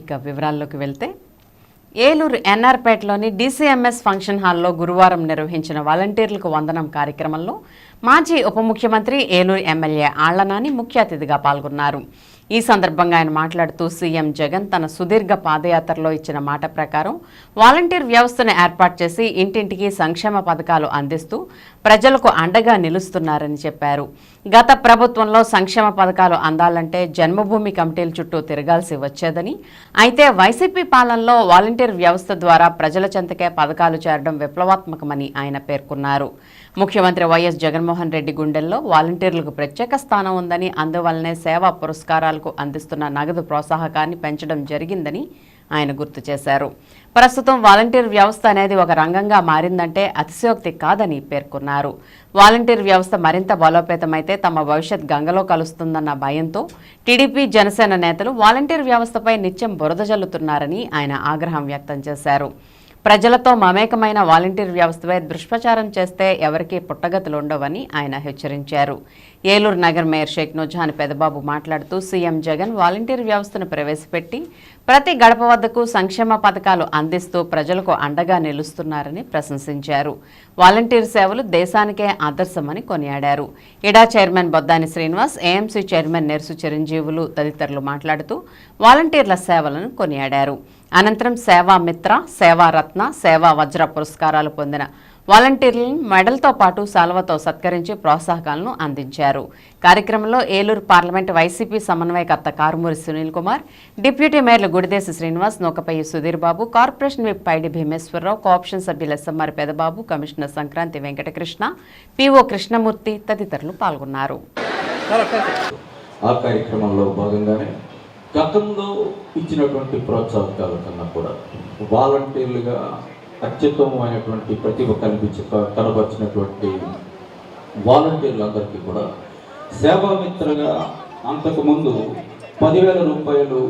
ఇక వివరాల్లోకి వెళ్తే ఏలూరు ఎన్ఆర్పేటలోని డీసీఎంఎస్ ఫంక్షన్ హాల్లో గురువారం నిర్వహించిన వాలంటీర్లకు వందనం కార్యక్రమంలో మాజీ ఉప ముఖ్యమంత్రి ఏలూరు ఎమ్మెల్యే ఆళ్ళనాని ముఖ్య అతిథిగా పాల్గొన్నారు. ఈ సందర్భంగా ఆయన మాట్లాడుతూ సీఎం జగన్ తన సుదీర్ఘ పాదయాత్రలో ఇచ్చిన మాట ప్రకారం వాలంటీర్ వ్యవస్థను ఏర్పాటు చేసి ఇంటింటికి సంక్షేమ పథకాలు అందిస్తూ ప్రజలకు అండగా నిలుస్తున్నారని చెప్పారు. గత ప్రభుత్వంలో సంక్షేమ పథకాలు అందాలంటే జన్మభూమి కమిటీల చుట్టూ తిరగాల్సి వచ్చేదని అయితే వైసీపీ పాలనలో వాలంటీర్ వ్యవస్థ ద్వారా ప్రజల చెంతకే పథకాలు చేరడం విప్లవాత్మకమని ఆయన పేర్కొన్నారు. ముఖ్యమంత్రి వైఎస్ జగన్మోహన్ రెడ్డి గుండెల్లో వాలంటీర్లకు ప్రత్యేక స్థానం ఉందని అందువల్లనే సేవా పురస్కారాలకు అందిస్తున్న నగదు ప్రోత్సాహకాన్ని పెంచడం జరిగిందని ఆయన గుర్తు చేశారు. ప్రస్తుతం వాలంటీర్ వ్యవస్థ అనేది ఒక రంగంగా మారిందంటే అతిశయోక్తి కాదని పేర్కొన్నారు. వాలంటీర్ వ్యవస్థ మరింత బలోపేతమైతే తమ భవిష్యత్ గంగలో కలుస్తుందన్న భయంతో టీడీపీ జనసేన నేతలు వాలంటీర్ వ్యవస్థపై నిత్యం బురద జల్లుతున్నారని ఆయన ఆగ్రహం వ్యక్తం చేశారు. ప్రజలతో మమేకమైన వాలంటీర్ వ్యవస్థపై దుష్ప్రచారం చేస్తే ఎవరికీ పుట్టగతులు ఉండవని ఆయన హెచ్చరించారు. ఏలూరు నగర్ మేయర్ షేక్ నుజాన్ పెదబాబు మాట్లాడుతూ సీఎం జగన్ వాలంటీర్ వ్యవస్థను ప్రవేశపెట్టి ప్రతి గడప వద్దకు సంక్షేమ పథకాలు అందిస్తూ ప్రజలకు అండగా నిలుస్తున్నారని ప్రశంసించారు. వాలంటీర్ సేవలు దేశానికే ఆదర్శమని కొనియాడారు. ఇడా chairman Boddani Srinivas AMC chairman Nersu Chiranjeevulu తదితరులు మాట్లాడుతూ వాలంటీర్ల సేవలను కొనియాడారు. అనంతరం సేవా మిత్ర సేవారత్న సేవా వజ్ర పురస్కారాలు పొందిన వాలంటీర్లను మెడల్తో పాటు సాల్వతో సత్కరించి ప్రోత్సాహకాలను అందించారు. కార్యక్రమంలో ఏలూరు పార్లమెంట్ వైసీపీ సమన్వయకర్త Karumuri Sunil Kumar deputy మేయర్లు Gudidesa Srinivas Nookapalli Sudheer Babu corporation whip Paidi Bhimeswararao co option సభ్యులు SMR Pedababu commissioner Sankranti Venkatakrishna PO Krishnamurthy తదితరులు పాల్గొన్నారు. ఆ కార్యక్రమంలో భాగంగానే గతంలో ఇచ్చినటువంటి ప్రోత్సాహకాల కన్నా కూడా వాలంటీర్లుగా అత్యుత్తమమైనటువంటి ప్రతిభ కనిపించి కనబరిచినటువంటి వాలంటీర్లందరికీ కూడా సేవామిత్రగా అంతకుముందు పదివేల రూపాయలు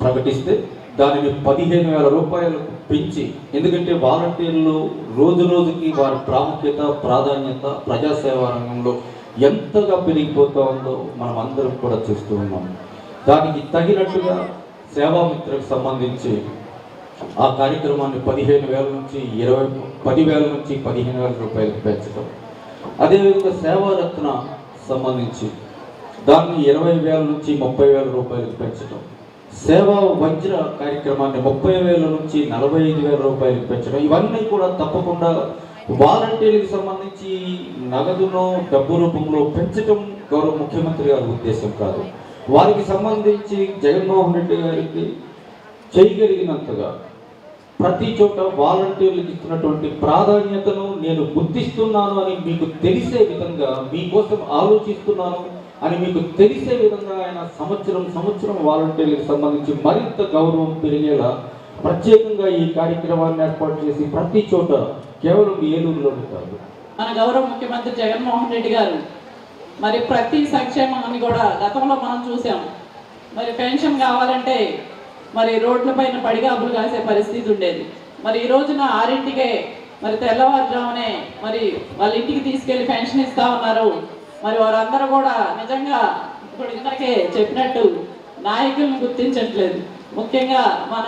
ప్రకటిస్తే దానిని పదిహేను వేల రూపాయలకు పెంచి ఎందుకంటే వాలంటీర్లు రోజు రోజుకి వారి ప్రాముఖ్యత ప్రాధాన్యత ప్రజాసేవా రంగంలో ఎంతగా పెరిగిపోతా ఉందో మనం అందరం కూడా చూస్తూ ఉన్నాం. దానికి తగినట్టుగా సేవామిత్రకు సంబంధించి ఆ కార్యక్రమాన్ని పదిహేను వేల నుంచి ఇరవై పదివేల నుంచి పదిహేను వేల రూపాయలకు పెంచడం అదేవిధంగా సేవారత్న సంబంధించి దాన్ని ఇరవై వేల నుంచి ముప్పై వేల రూపాయలకు పెంచడం సేవా వజ్ర కార్యక్రమాన్ని ముప్పై వేల నుంచి నలభై ఐదు వేల రూపాయలకు పెంచడం ఇవన్నీ కూడా తప్పకుండా వాలంటీర్లకు సంబంధించి నగదును డబ్బు రూపంలో పెంచడం గౌరవ ముఖ్యమంత్రి గారి ఉద్దేశం కాదు. వారికి సంబంధించి జగన్మోహన్ రెడ్డి గారికి చేయగలిగినంతగా ప్రతి చోట వాలంటీర్లకు ఇస్తున్నటువంటి ప్రాధాన్యతను నేను గుర్తిస్తున్నాను అని మీకు తెలిసే విధంగా మీకోసం ఆలోచిస్తున్నాను అని మీకు తెలిసే విధంగా ఆయన సంవత్సరం సంవత్సరం వాలంటీర్లకు సంబంధించి మరింత గౌరవం పెరిగేలా ప్రత్యేకంగా ఈ కార్యక్రమాన్ని ఏర్పాటు చేసి ప్రతి చోట కేవలం ఏలూరులో కాదు మన గౌరవ ముఖ్యమంత్రి జగన్మోహన్ రెడ్డి గారు మరి ప్రతి సంక్షేమాన్ని కూడా గతంలో మనం చూసాం. మరి పెన్షన్ కావాలంటే మరి రోడ్లపైన పడిగాపులు కాసే పరిస్థితి ఉండేది. మరి ఈ రోజున ఆరింటికే మరి తెల్లవారుజామునే మరి వాళ్ళ ఇంటికి తీసుకెళ్ళి పెన్షన్ ఇస్తా ఉన్నారు. మరి వారందరూ కూడా నిజంగా ఇప్పుడు ఇంతకే చెప్పినట్టు నాయకులను గుర్తించట్లేదు. ముఖ్యంగా మన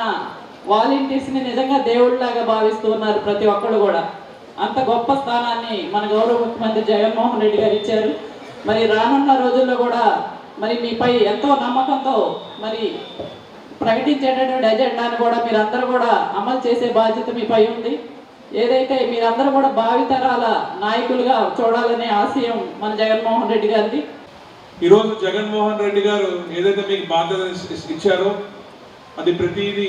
వాలంటీర్స్ని నిజంగా దేవుళ్ళలాగా భావిస్తూ ఉన్నారు ప్రతి ఒక్కళ్ళు కూడా. అంత గొప్ప స్థానాన్ని మన గౌరవ ముఖ్యమంత్రి జగన్మోహన్ రెడ్డి గారు ఇచ్చారు. మరి రానున్న రోజుల్లో కూడా మరి మీపై ఎంతో నమ్మకంతో మరి ప్రకటించేటటువంటి ఎజెండాను కూడా మీరందరూ కూడా అమలు చేసే బాధ్యత మీపై ఉంది. ఏదైతే మీరందరూ కూడా భావితరాల నాయకులుగా చూడాలనే ఆశయం మన జగన్మోహన్ రెడ్డి గారిది. ఈరోజు జగన్మోహన్ రెడ్డి గారు ఏదైతే మీకు బాధ్యత ఇచ్చారో అది ప్రతిదీ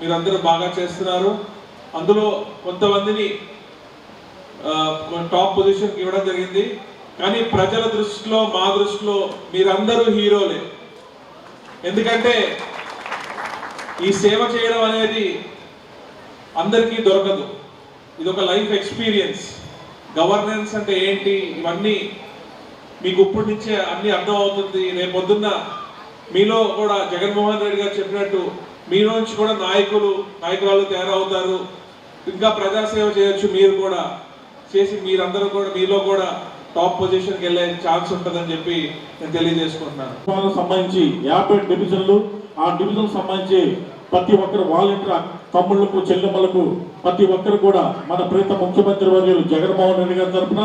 మీరందరూ బాగా చేస్తున్నారు. అందులో కొంతమందిని టాప్ పొజిషన్కి ఇవ్వడం జరిగింది. కానీ ప్రజల దృష్టిలో మా దృష్టిలో మీరందరూ హీరోలే. ఎందుకంటే ఈ సేవ చేయడం అనేది అందరికీ దొరకదు. ఇది ఒక లైఫ్ ఎక్స్పీరియన్స్. గవర్నెన్స్ అంటే ఏంటి? ఇవన్నీ మీకు ఇప్పటి నుంచే అన్ని అర్థం అవుతుంది రేపు పొద్దున్న మీలో కూడా జగన్మోహన్ రెడ్డి గారు చెప్పినట్టు మీలో నుంచి కూడా నాయకులు నాయకురాలు తయారవుతారు. ఇంకా ప్రజాసేవ చేయొచ్చు మీరు కూడా. చేసి మీరందరూ కూడా మీలో కూడా టాప్ పొజిషన్కి వెళ్ళే ఛాన్స్ ఉంటుందని చెప్పి నేను తెలియజేసుకుంటున్నాను. సంబంధించి యాభై డివిజన్లు ఆ డివిజన్ సంబంధించి ప్రతి ఒక్కరు వాలంటీర్ తమ్ముళ్ళకు చెల్లెమ్మలకు ప్రతి ఒక్కరు కూడా మన ప్రీత ముఖ్యమంత్రి వర్యులు జగన్మోహన్ రెడ్డి గారి తరఫున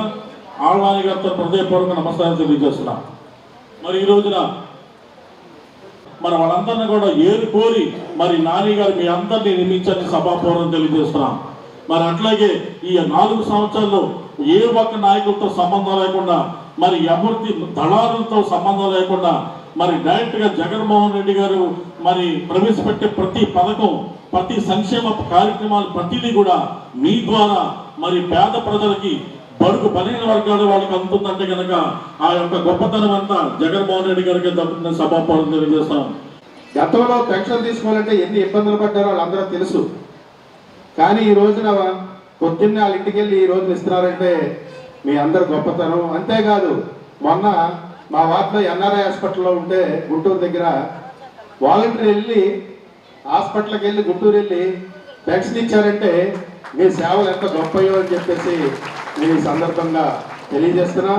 ఆళ్వాని గారి తరఫున హృదయపూర్వక నమస్కారం తెలియజేస్తున్నాం. మరి ఈ రోజున మన వాళ్ళందరినీ కూడా ఏరు కోరి మరి నాని గారు మీ అందరినీ నియమించని సభాపూర్వం తెలియజేస్తున్నాం. మరి అట్లాగే ఈ నాలుగు సంవత్సరాల్లో ఏ ఒక్క నాయకులతో సంబంధం లేకుండా మరి ఎవరికి దళారులతో సంబంధం లేకుండా మరి డైరెక్ట్గా జగన్మోహన్ రెడ్డి గారు మరి ప్రవేశపెట్టే ప్రతి పథకం ప్రతి సంక్షేమ కార్యక్రమాలు ప్రతిదీ కూడా మీ ద్వారా మరి పేద ప్రజలకి బడుగు బలహీన వర్గాలు వాళ్ళకి అందుతుందంటే కనుక ఆ యొక్క గొప్పతనం అంతా జగన్మోహన్ రెడ్డి గారికి దక్కుతుందని సభాపూర్వం తెలియజేస్తాం. గతంలో పెన్షన్ తీసుకోవాలంటే ఎన్ని ఇబ్బందులు పడ్డారో వాళ్ళందరూ తెలుసు. కానీ ఈ రోజున పొద్దున్నే వాళ్ళ ఇంటికి వెళ్ళి ఈ రోజున ఇస్తున్నారంటే మీ అందరు గొప్పతనం. అంతేకాదు మొన్న మా వార్డులో ఎన్ఆర్ఐ హాస్పిటల్లో ఉంటే గుంటూరు దగ్గర వాలంటీర్ వెళ్ళి హాస్పిటల్కి వెళ్ళి గుంటూరు వెళ్ళి వ్యాక్సిన్ ఇచ్చారంటే మీ సేవలు ఎంత గొప్పయో అని చెప్పేసి నేను ఈ సందర్భంగా తెలియజేస్తున్నా.